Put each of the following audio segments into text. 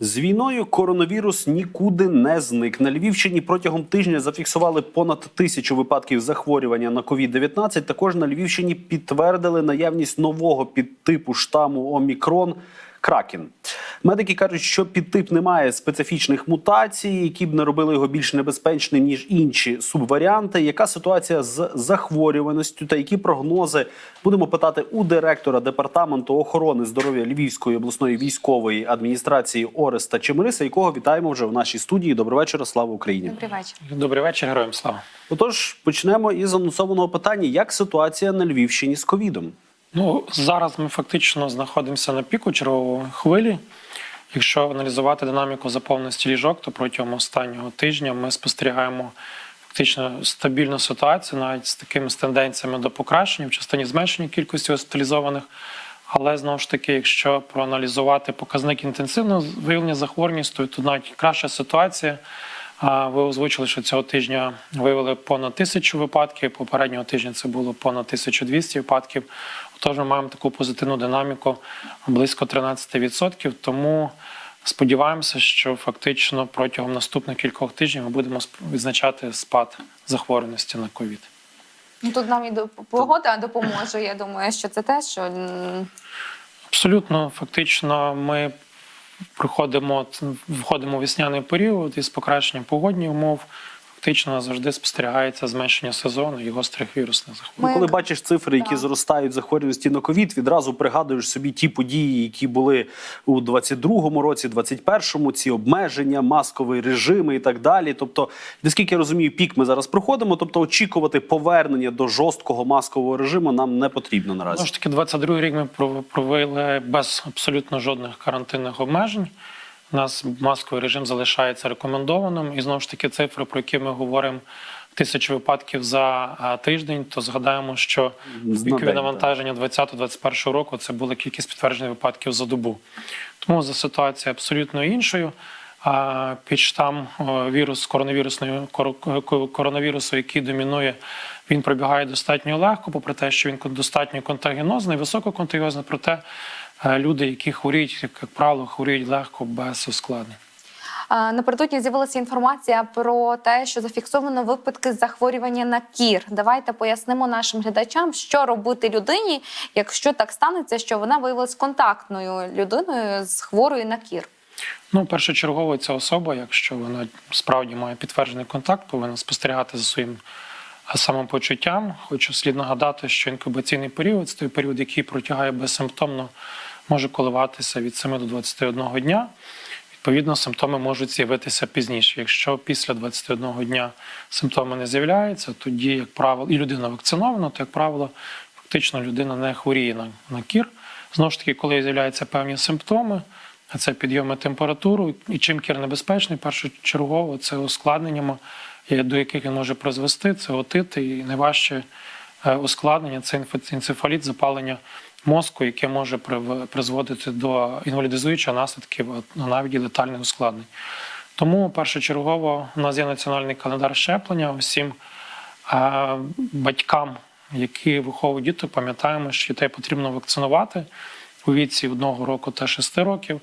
З війною коронавірус нікуди не зник. На Львівщині протягом тижня зафіксували понад тисячу випадків захворювання на COVID-19. Також на Львівщині підтвердили наявність нового підтипу штаму Омікрон. Кракін. Медики кажуть, що підтип не має специфічних мутацій, які б не робили його більш небезпечним ніж інші субваріанти. Яка ситуація з захворюваністю та які прогнози будемо питати у директора департаменту охорони здоров'я Львівської обласної військової адміністрації Ореста Чемириса, якого вітаємо вже в нашій студії. Добрий вечір, слава Україні. Добрий вечір. Добрий вечір, героям слава. Отож, почнемо із анонсованого питання: як ситуація на Львівщині з ковідом? Ну зараз ми фактично знаходимося на піку чергової хвилі. Якщо аналізувати динаміку заповненості ліжок, то протягом останнього тижня ми спостерігаємо фактично стабільну ситуацію, навіть з такими тенденціями до покращення в частині зменшення кількості госпіталізованих. Але знову ж таки, якщо проаналізувати показник інтенсивного виявлення захворюваності, то навіть краща ситуація. Ви озвучили, що цього тижня виявили понад тисячу випадків. Попереднього тижня це було понад 1200 випадків. Отож, ми маємо таку позитивну динаміку близько 13%. Тому сподіваємося, що фактично протягом наступних кількох тижнів ми будемо відзначати спад захворюваності на ковід. Ну тут нам і погода допоможе. Я думаю, що це те, що Абсолютно, фактично, ми приходимо, входимо у весняний період із покращенням погодних умов. Фактично завжди спостерігається зменшення сезону і гострих вірусних захворювань. Ну, коли бачиш цифри, які Так. зростають захворюваності на ковід, відразу пригадуєш собі ті події, які були у 22-му році, 21-му, ці обмеження, маскові режими і так далі. Тобто, наскільки я розумію, пік ми зараз проходимо. Тобто, очікувати повернення до жорсткого маскового режиму нам не потрібно наразі. Знову ж таки, 22 рік ми пров- провели без абсолютно жодних карантинних обмежень. У нас масковий режим залишається рекомендованим. І знову ж таки, цифри, про які ми говоримо, тисячу випадків за тиждень, то згадаємо, що На пікові навантаження 20-21 року це була кількість підтверджених випадків за добу. Тому за ситуацією абсолютно іншою. А під штам вірус коронавірусної коронавірусу, який домінує, він пробігає достатньо легко, попри те, що він достатньо контагіозний, висококонтагіозний, проте люди, які хворіють, як правило, хворіють легко без ускладнень. напередодні з'явилася інформація про те, що зафіксовано випадки захворювання на кір. Давайте пояснимо нашим глядачам, що робити людині, якщо так станеться, що вона виявилась контактною людиною з хворою на кір. Ну, першочергово ця особа, якщо вона справді має підтверджений контакт, повинна спостерігати за своїм самопочуттям. Хочу слід нагадати, що інкубаційний період це той період, який протягає безсимптомно, може коливатися від 7 до 21 дня. Відповідно, симптоми можуть з'явитися пізніше. Якщо після 21 дня симптоми не з'являються, тоді, як правило, і людина вакцинована, то як правило, фактично людина не хворіє на, на кір. Знову ж таки, коли з'являються певні симптоми, а це підйоми температури, і чим кір небезпечний, першочергово це ускладненнями, до яких він може призвести, це отити, і найважче е, ускладнення це енцефаліт, запалення мозку, яке може призводити до інвалідизуючих наслідків, а навіть і летальних ускладнень. Тому першочергово у нас є національний календар щеплення. Усім е, батькам, які виховують діток, пам'ятаємо, що дітей потрібно вакцинувати у віці одного року та шести років.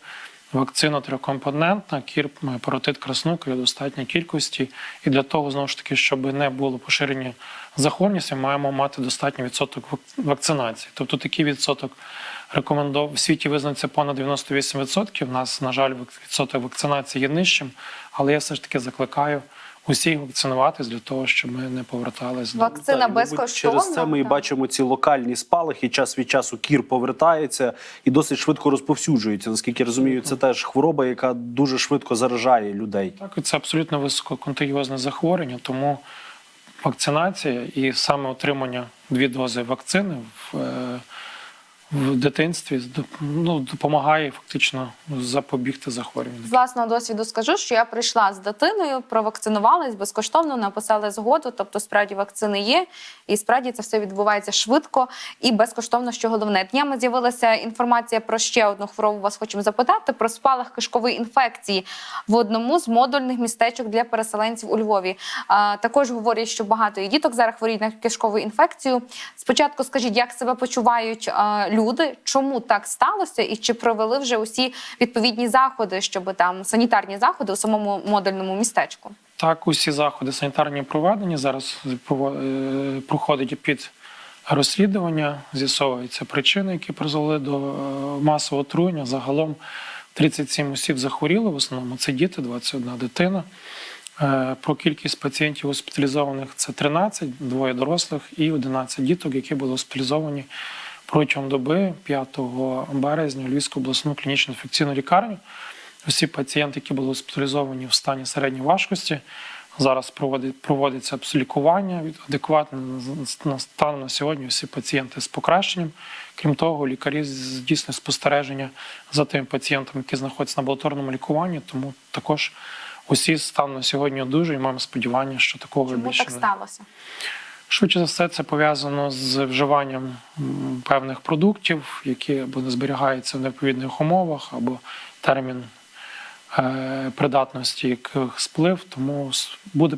Вакцина трьохкомпонентна, кір, паротит краснуки в достатній кількості. І для того, знову ж таки, щоб не було поширення захворюваності, маємо мати достатній відсоток вак- вакцинації. Тобто такий відсоток рекомендов... в світі визнається понад 98%. У нас, на жаль, відсоток вакцинації є нижчим, але я все ж таки закликаю усіх вакцинуватись для того, щоб ми не повертались Вакцина мабуть, безкоштовна. Через це ми і так. бачимо ці локальні спалахи. Час від часу кір повертається і досить швидко розповсюджується. Наскільки я розумію, це теж хвороба, яка дуже швидко заражає людей. Так, це абсолютно висококонтагіозне захворювання, тому вакцинація і саме отримання дві дози вакцини в, е, в дитинстві ну, допомагає фактично запобігти захворюванню. Власного досвіду скажу, що я прийшла з дитиною, провакцинувалась безкоштовно, написали згоду. Тобто, справді вакцини є, і справді це все відбувається швидко і безкоштовно. Що головне, днями з'явилася інформація про ще одну хворобу. Вас хочемо запитати про спалах кишкової інфекції в одному з модульних містечок для переселенців у Львові. А, також говорять, що багато і діток зараз хворіють на кишкову інфекцію. Спочатку скажіть, як себе почувають люди. Люди, чому так сталося, і чи провели вже усі відповідні заходи, щоб там санітарні заходи у самому модульному містечку? Так, усі заходи санітарні проведені. Зараз е, проходить під розслідування, з'ясовуються причини, які призвели до е, масового отруєння. Загалом 37 осіб захворіли, в основному це діти, 21 дитина. Е, Про кількість пацієнтів госпіталізованих це 13, двоє дорослих і 11 діток, які були госпіталізовані протягом доби 5 березня Львівську обласну клінічну інфекційну лікарню. Усі пацієнти, які були госпіталізовані в стані середньої важкості, зараз проводиться лікування від адекватне на станом на сьогодні. Всі пацієнти з покращенням. Крім того, лікарі здійснюють спостереження за тими пацієнтами, які знаходяться на амбулаторному лікуванні. Тому також усі станом на сьогодні дуже і маємо сподівання, що такого Чому більше так не сталося? Швидше за все, це пов'язано з вживанням певних продуктів, які або не зберігаються в необхідних умовах, або термін е, придатності яких сплив. Тому буде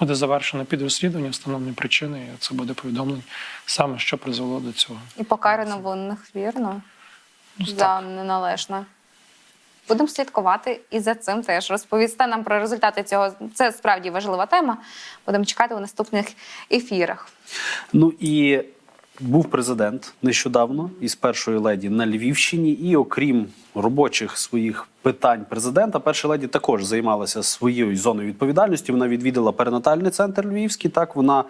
буде завершено підрозслідування, встановлені причини, і це буде повідомлено саме, що призвело до цього. І покарано винних, вірно? Ну, за неналежне. Будемо слідкувати і за цим теж розповісти нам про результати цього. Це справді важлива тема. Будемо чекати у наступних ефірах. Ну і був президент нещодавно із першої леді на Львівщині, і окрім робочих своїх питань президента, перша леді також займалася своєю зоною відповідальності. Вона відвідала перинатальний центр Львівський. Так вона.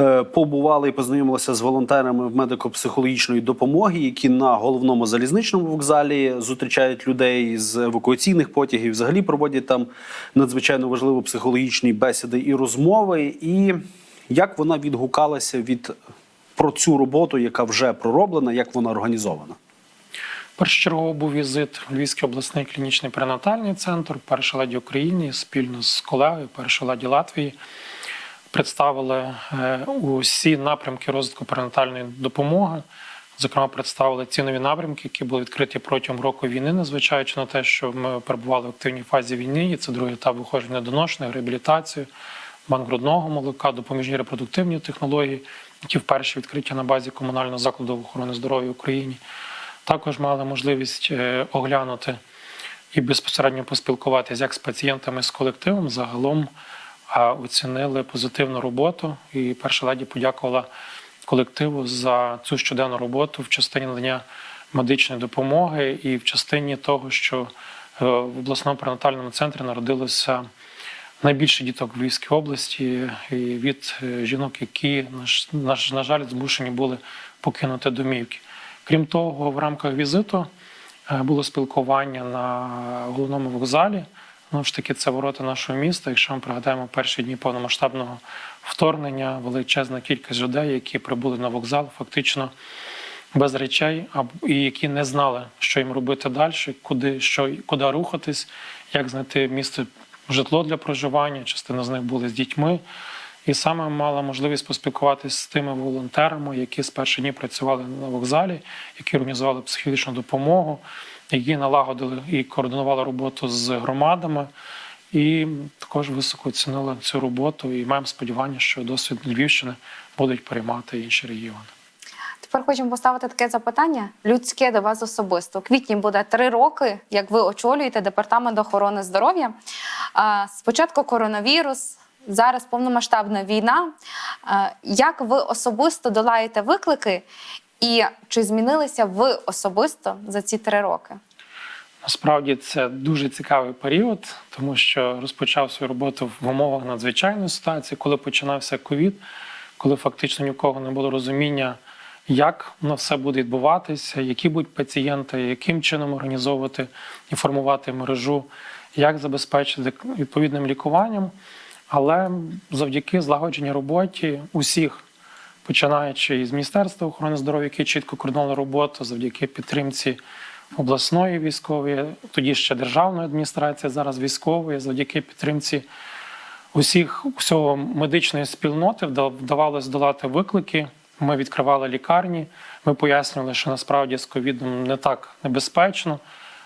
Е, Побувала і познайомилася з волонтерами в медико-психологічної допомоги, які на головному залізничному вокзалі зустрічають людей з евакуаційних потягів. Взагалі проводять там надзвичайно важливі психологічні бесіди і розмови. І як вона відгукалася від про цю роботу, яка вже пророблена, як вона організована? Першочергово був візит Львівський обласний клінічний перинатальний центр, перша леді України спільно з колегою, перша леді Латвії. Представили е, усі напрямки розвитку перинатальної допомоги. Зокрема, представили ці нові напрямки, які були відкриті протягом року війни, незважаючи на те, що ми перебували в активній фазі війни. І це другий етап виходження доношення, реабілітацію, банк грудного молока, допоміжні репродуктивні технології, які вперше відкриті на базі комунального закладу охорони здоров'я в Україні. Також мали можливість е, оглянути і безпосередньо поспілкуватися як з пацієнтами, з колективом. Загалом оцінили позитивну роботу. І перша леді подякувала колективу за цю щоденну роботу в частині надання медичної допомоги і в частині того, що е, в обласному перинатальному центрі народилося найбільше діток в Львівській області і від е, жінок, які на на жаль змушені були покинути домівки. Крім того, в рамках візиту е, було спілкування на головному вокзалі. Ну ж таки, це ворота нашого міста. Якщо ми пригадаємо перші дні повномасштабного вторгнення, величезна кількість людей, які прибули на вокзал, фактично без речей, і які не знали, що їм робити далі, куди, що, куди рухатись, як знайти місце житло для проживання. Частина з них були з дітьми. І саме мала можливість поспілкуватися з тими волонтерами, які з перших днів працювали на вокзалі, які організували психологічну допомогу, які налагодили і координували роботу з громадами. І також високо оцінили цю роботу. І маємо сподівання, що досвід Львівщини будуть переймати інші регіони. Тепер хочемо поставити таке запитання людське до вас особисто. У квітні буде три роки, як ви очолюєте департамент охорони здоров'я. Спочатку коронавірус, зараз повномасштабна війна. Як ви особисто долаєте виклики, і чи змінилися ви особисто за ці три роки? Насправді це дуже цікавий період, тому що розпочав свою роботу в умовах надзвичайної ситуації, коли починався ковід, коли фактично ні в кого не було розуміння, як воно все буде відбуватися, які будуть пацієнти, яким чином організовувати і формувати мережу, як забезпечити відповідним лікуванням. Але завдяки злагодженій роботі усіх, починаючи із Міністерства охорони здоров'я, яке чітко координувало роботу, завдяки підтримці обласної військової, тоді ще державної адміністрації, зараз військової, завдяки підтримці усіх всього медичної спільноти вдавалося долати виклики. Ми відкривали лікарні, ми пояснювали, що насправді з ковідом не так небезпечно.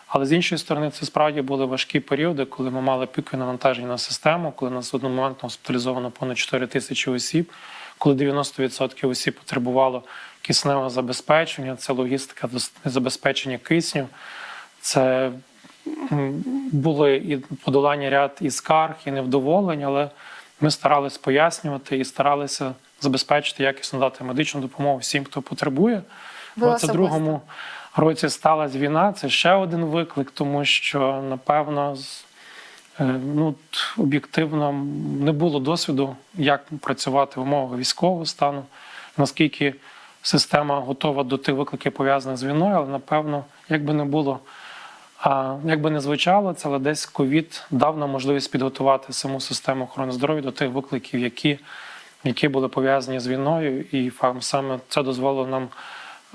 Але з іншої сторони, це справді були важкі періоди, коли ми мали пікові навантаження на систему, коли нас одномоментно госпіталізовано понад 4 тисячі осіб, коли 90% осіб потребувало кисневого забезпечення, це логістика забезпечення кисню. Це були і подолання ряд і скарг, і невдоволень, але ми старалися пояснювати і старалися забезпечити якісно дати медичну допомогу всім, хто потребує. Ви У особисто? 22-му році сталася війна. Це ще один виклик, тому що напевно е, ну, об'єктивно не було досвіду, як працювати в умовах військового стану, наскільки система готова до тих викликів пов'язаних з війною, але напевно, як би не було. Як би не звучало, це але десь ковід дав нам можливість підготувати саму систему охорони здоров'я до тих викликів, які, які були пов'язані з війною, і саме це дозволило нам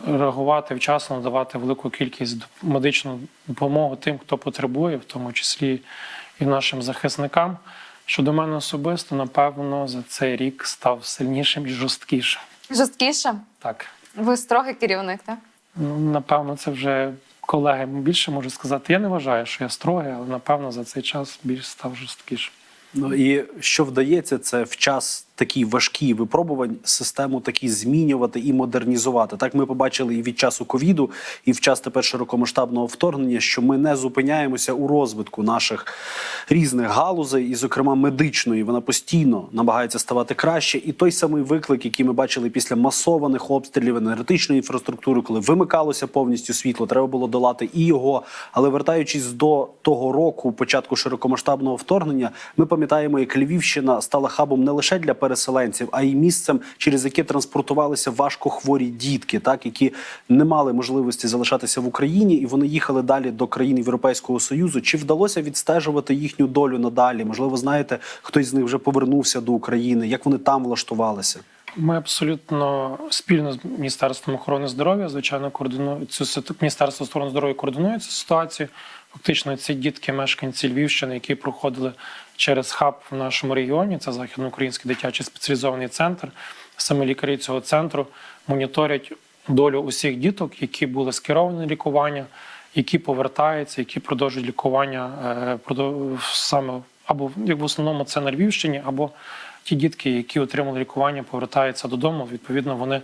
реагувати вчасно, надавати велику кількість медичну допомогу тим, хто потребує, в тому числі і нашим захисникам. що до мене особисто, напевно, за цей рік став сильнішим і жорсткішим. Жорсткіше? Так. Ви строгий керівник, так? Ну, напевно, це вже колеги більше можуть сказати. Я не вважаю, що я строгий, але напевно за цей час більш став жорсткішим. Ну і що вдається, це в час такі важкі випробувань систему такі змінювати і модернізувати. Так ми побачили і від часу ковіду, і в час тепер широкомасштабного вторгнення, що ми не зупиняємося у розвитку наших різних галузей, і, зокрема, медичної. Вона постійно намагається ставати краще. І той самий виклик, який ми бачили після масованих обстрілів енергетичної інфраструктури, коли вимикалося повністю світло, треба було долати і його. Але вертаючись до того року, початку широкомасштабного вторгнення, ми пам'ятаємо, як Львівщина стала хабом не лише для переселенців, а й місцем, через яке транспортувалися важкохворі дітки, так які не мали можливості залишатися в Україні, і вони їхали далі до країн Європейського союзу. Чи вдалося відстежувати їхню долю надалі? Можливо, знаєте, хтось з них вже повернувся до України, як вони там влаштувалися? Ми абсолютно спільно з Міністерством охорони здоров'я, звичайно, координує цю Міністерство охорони здоров'я координує цю ситуацію. Фактично, ці дітки, мешканці Львівщини, які проходили через хаб в нашому регіоні, це західноукраїнський дитячий спеціалізований центр. Саме лікарі цього центру моніторять долю усіх діток, які були скеровані на лікування, які повертаються, які продовжують лікування е, саме або як в основному це на Львівщині, або ті дітки, які отримали лікування, повертаються додому. Відповідно, вони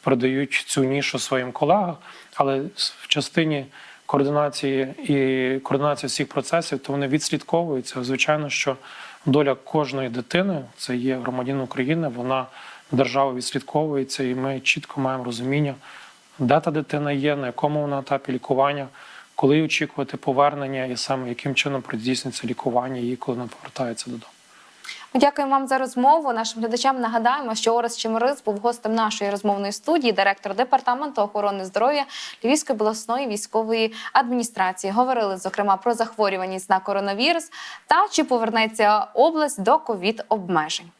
передають цю нішу своїм колегам. Але в частині координації і координації всіх процесів, то вони відслідковуються. Звичайно, що доля кожної дитини це є громадянин України. Вона держава відслідковується, і ми чітко маємо розуміння, де та дитина є, на якому вона етапі лікування, коли очікувати повернення, і саме яким чином здійснюється лікування її, коли вона повертається додому. Ми Дякуємо вам за розмову. Нашим глядачам нагадаємо, що Орес Чемерис був гостем нашої розмовної студії, директор департаменту охорони здоров'я Львівської обласної військової адміністрації. Говорили зокрема про захворюваність на коронавірус та чи повернеться область до ковід обмежень.